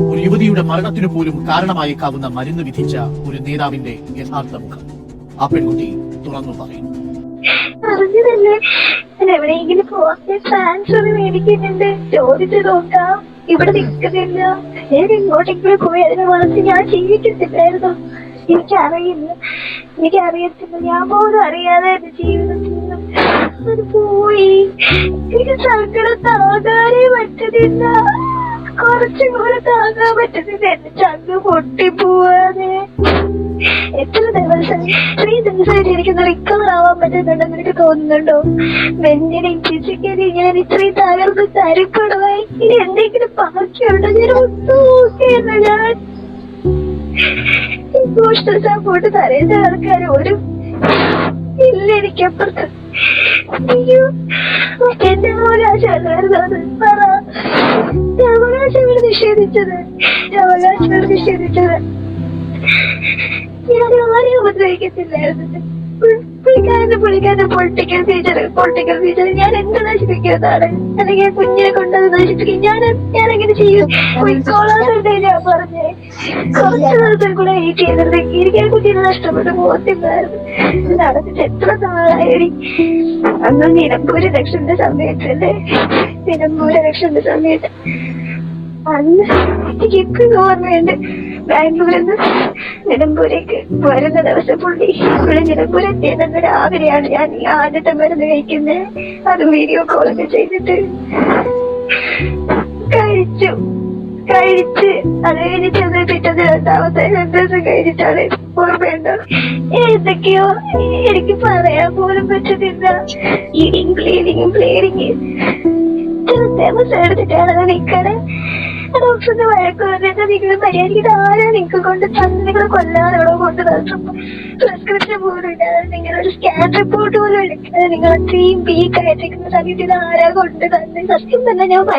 ഒരു യുവതിയുടെ മരണത്തിനു പോലും കാരണമായേക്കാവുന്ന മരുന്ന് വിധിച്ച ഒരു നേതാവിന്റെ യഥാർത്ഥ മുഖം. ആ പെൺകുട്ടി തുറന്നു നോക്കാം. ഇവിടെ നിൽക്കുന്നില്ല. ഞാൻ വളർത്തി ഞാൻ എനിക്കറിയില്ല. എനിക്കറിയത്തില്ല. ഞാൻ പോലും അറിയാതെ ജീവിതത്തിൽ പോയി. എനിക്ക് സങ്കടം താങ്ങാനേ പറ്റുന്നില്ല കുറച്ചും കൂടെ താങ്ങാൻ പറ്റുന്നില്ല എന്റെ ചങ്ക് പൊട്ടിപ്പോവാതെ എത്ര ദിവസം ത്രീ ദിവസമായിട്ട് എനിക്ക് റിക്കവർ ആവാൻ പറ്റുന്നുണ്ടെന്ന് എനിക്ക് തോന്നുന്നുണ്ടോ? വെഞ്ഞിനെ ഫിസിക്കലി ഞാൻ ഇത്രയും തകർന്ന് തരിപ്പടമായി ഇനി എന്തെങ്കിലും ബാക്കിയുണ്ടോ? ഞാൻ ഒന്നും നോക്കിയല്ല ഞാൻ ഇമോഷണൽ തരേണ്ട ആൾക്കാർ ഒരു ഇല്ല എനിക്കപ്പുറത്ത്. എന്റെ അവകാശമല്ലായിരുന്നു അത് പറ. നിഷേധിച്ചത്. അവകാശങ്ങൾ നിഷേധിച്ചത് ഞാൻ ആരെയും ഉപദ്രവിക്കത്തില്ലായിരുന്നു പുള്ളിക്കാരന്റെ പുള്ളിക്കാരന്റെ പൊളിറ്റിക്കൽ ഫീച്ചർ പൊളിറ്റിക്കൽ ഫീച്ചർ ഞാൻ എന്ത് നശിപ്പിക്കുന്നതാണ്? അല്ലെങ്കിൽ കുഞ്ഞിനെ കൊണ്ടത് നശിപ്പിക്കും. ഞാൻ ഞാൻ എങ്ങനെ ചെയ്യും ഉൾക്കോളാതെ ഞാൻ പറഞ്ഞേ. കുറച്ച് ദിവസം കൂടെ വെയിറ്റ് ചെയ്തിരുന്നെങ്കിൽ എനിക്ക് ആ കുട്ടീനെ നഷ്ടപ്പെട്ടു പോകത്തില്ലായിരുന്നു. നടന്നിട്ട് എത്ര നാളായി? അന്ന് നിലമ്പൂര് രക്ഷന്റെ സമയത്തല്ലേ? നിലമ്പൂര് രക്ഷന്റെ സമയത്ത്. അന്ന് എനിക്ക് ഓർമ്മയുണ്ട്. ബാംഗ്ലൂരിൽ നിന്ന് നിലമ്പൂരേക്ക് വരുന്ന ദിവസം പുള്ളി പുള്ളി നിലമ്പൂർ എത്തിയതെന്ന് രാവിലെയാണ് ഞാൻ ഈ ആദ്യത്തെ മരുന്ന് കഴിക്കുന്നത് അത് വീഡിയോ കോളൊക്കെ ചെയ്തിട്ട് കഴിച്ചു. കഴിച്ച് അത് കഴിഞ്ഞിട്ട് അത് പിറ്റത്തെ രണ്ടാമത്തെ രണ്ട് ദിവസം കഴിഞ്ഞിട്ടാണ് ഓർമ്മയുണ്ടോ. എന്തൊക്കെയോ എനിക്ക് പറയാൻ പോലും പറ്റുന്നില്ല. ഈ ബ്ലീഡിങ് ബ്ലീഡിങ് എടുത്തിട്ടാണ് നിക്കണേ ഡോക്ടറിന്റെ വഴക്ക് നിങ്ങൾ മര്യാദയ്ക്ക് ആരാ നിങ്ങൾ കൊണ്ട് തന്നെ നിങ്ങൾ കൊല്ലാനാണോ കൊണ്ട് തന്നു പ്രിസ്ക്രിപ്ഷൻ പോലും ഇല്ലാതെ നിങ്ങളൊരു സ്കാൻ റിപ്പോർട്ട് പോലും എടുക്കാതെ നിങ്ങൾ അത്രയും വീക്ക് ആയിട്ടിരിക്കുന്ന സമയത്ത് കൊണ്ട് തന്നെ സത്യം തന്നെ ഞാൻ